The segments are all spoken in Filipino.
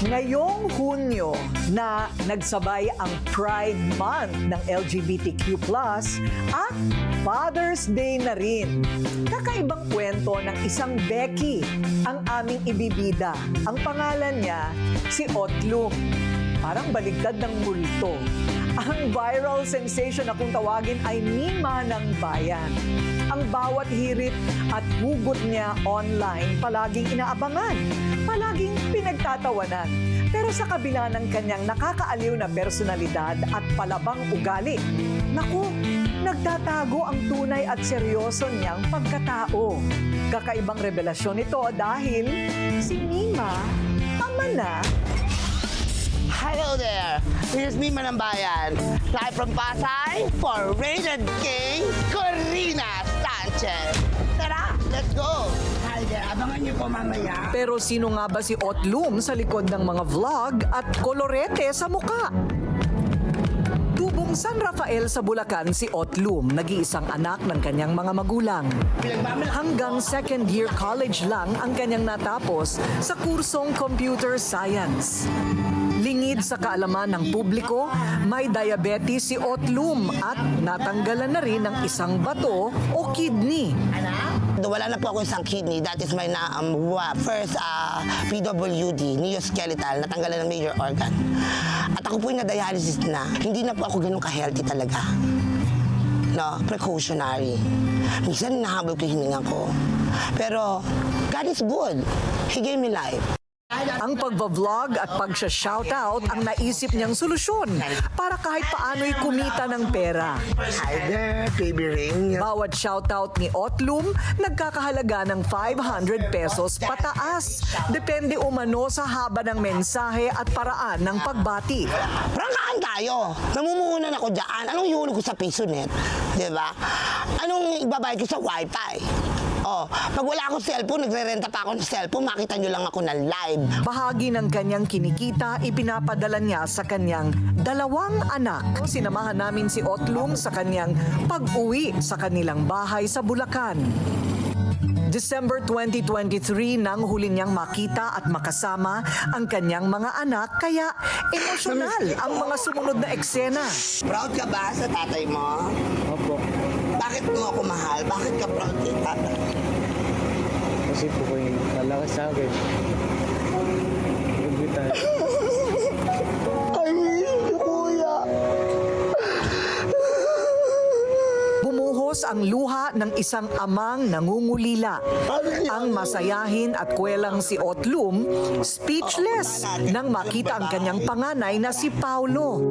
Ngayong Hunyo na nagsabay ang Pride Month ng LGBTQ+, at Father's Day na rin. Kakaibang kwento ng isang Becky ang aming ibibida. Ang pangalan niya, si Otlum. Parang baligtad ng multo. Ang viral sensation na kung tawagin ay Mima ng Bayan. Ang bawat hirit at hugot niya online palaging inaabangan, palaging pinagtatawanan. Pero sa kabila ng kanyang nakakaaliw na personalidad at palabang ugali, naku, nagtatago ang tunay at seryoso niyang pagkatao. Kakaibang revelasyon ito dahil si Mima, ama na Hello there! Here's me, Manambayan. Live from Pasay for Rated King, Corina Sanchez. Tara, let's go! Hi there, abangan niyo po mamaya. Pero sino nga ba si Otlum sa likod ng mga vlog at kolorete sa muka? Tubong San Rafael sa Bulacan si Otlum, nag-iisang anak ng kanyang mga magulang. Hanggang second year college lang ang kanyang natapos sa kursong Computer Science. Lingid sa kaalaman ng publiko, may diabetes si Otlum at natanggalan na rin ng isang bato o kidney. Wala na po ako isang kidney. That is my na, um, first uh, PWD, neoskeletal, natanggalan ng major organ. At ako po yung na-dialysis na. Hindi na po ako ganun ka-healthy talaga. No, precautionary. Minsan nahabol ko hininga ko. Pero God is good. He gave me life. Ang pagbablog at pagsha-shoutout ang naisip niyang solusyon para kahit paano'y kumita ng pera. Hi there, baby ring. Bawat shoutout ni Otlum nagkakahalaga ng 500 pesos pataas. Depende umano sa haba ng mensahe at paraan ng pagbati. Prangkaan tayo. Namumuhunan ako dyan. Anong ihulog ko sa piso net? Di ba? Anong ibabayad ko sa wifi? Oh, pag wala akong cellphone, nagre-renta pa ako ng cellphone, makita nyo lang ako ng live. Bahagi ng kanyang kinikita, ipinapadala niya sa kanyang dalawang anak. Sinamahan namin si Otlum sa kanyang pag-uwi sa kanilang bahay sa Bulacan. December 2023 nang huli niyang makita at makasama ang kanyang mga anak kaya emosyonal ang mga sumunod na eksena. Proud ka ba sa tatay mo? Opo. Bakit mo ako mahal? Bakit ka proud kay tatay? Kasi po ko yung malaki sa akin. Tayo. I miss you, kuya. Bumuhos ang luha ng isang amang nangungulila. Ang masayahin at kwelang si Otlum, speechless nang makita ang kanyang panganay na si Paulo.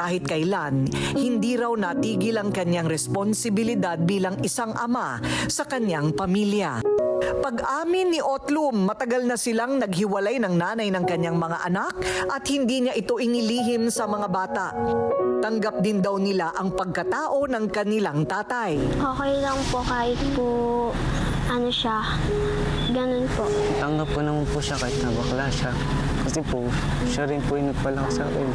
Kahit kailan, hindi raw natigil ang kanyang responsibilidad bilang isang ama sa kanyang pamilya. Pag-amin ni Otlum, matagal na silang naghiwalay ng nanay ng kanyang mga anak at hindi niya ito inilihim sa mga bata. Tanggap din daw nila ang pagkatao ng kanilang tatay. Okay lang po kahit po ano siya. Ganun po. Tanggap ko naman po siya kahit na bakla siya. Kasi po, siya rin po yung nagpalaki sa akin.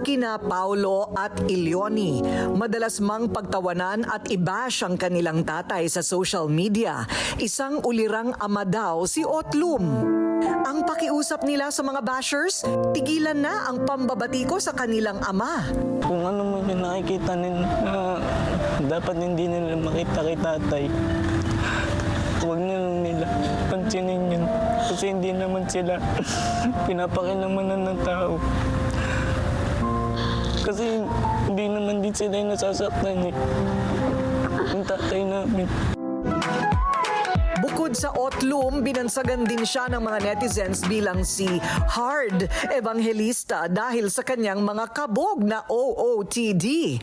Para kina Paulo at Ilioni, madalas mang pagtawanan at ibash ang kanilang tatay sa social media. Isang ulirang ama daw si Otlum. Ang pakiusap nila sa mga bashers, tigilan na ang pambabatiko sa kanilang ama. Kung ano man yung nakikita nila na dapat hindi nila makita kay tatay, huwag na lang nila pansinin yun. Kasi hindi naman sila pinapakilamanan ng tao. Kasi hindi naman din sila yung nasasaktan eh. Yung tatay namin. Bukod sa Otlum, binansagan din siya ng mga netizens bilang si Hard Evangelista dahil sa kanyang mga kabog na OOTD.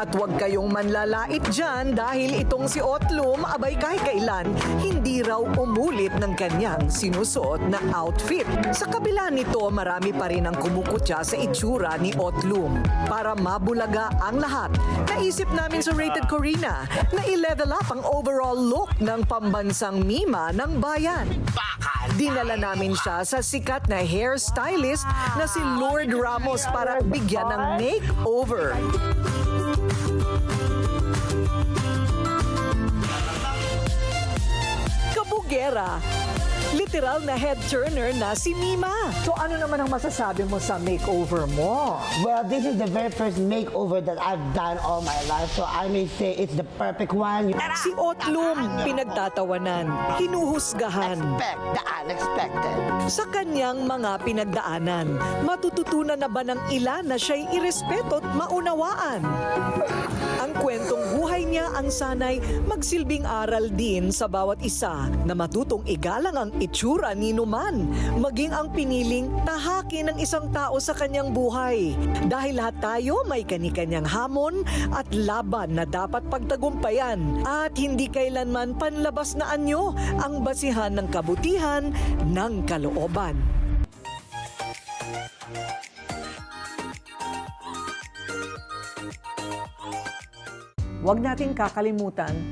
At huwag kayong manlalait dyan dahil itong si Otlum abay kahit kailan hindi raw umulit ng kanyang sinusuot na outfit. Sa kabila nito, marami pa rin ang kumukutya sa itsura ni Otlum. Para mabulaga ang lahat, naisip namin sa Rated Corina na i-level up ang overall look ng pambansang mima ng bayan. Dinala namin siya sa sikat na hairstylist na si Lord Ramos para bigyan ng makeover. Kabugera literal na head turner na si Mima. So ano naman ang masasabi mo sa makeover mo? Well, this is the very first makeover that I've done all my life, so I may say it's the perfect one. Si Otlum, pinagtatawanan, hinuhusgahan. Expect the unexpected. Sa kanyang mga pinagdaanan, matututunan na ba ng ilan na siya'y irespeto at maunawaan? Ang kwentong buhay niya ang sanay magsilbing aral din sa bawat isa na matutong igalang ang itsura ni Numan, maging ang piniling tahaki ng isang tao sa kanyang buhay. Dahil lahat tayo may kani-kanyang hamon at laban na dapat pagtagumpayan at hindi kailanman panlabas na anyo ang basihan ng kabutihan ng kalooban. Huwag nating kakalimutan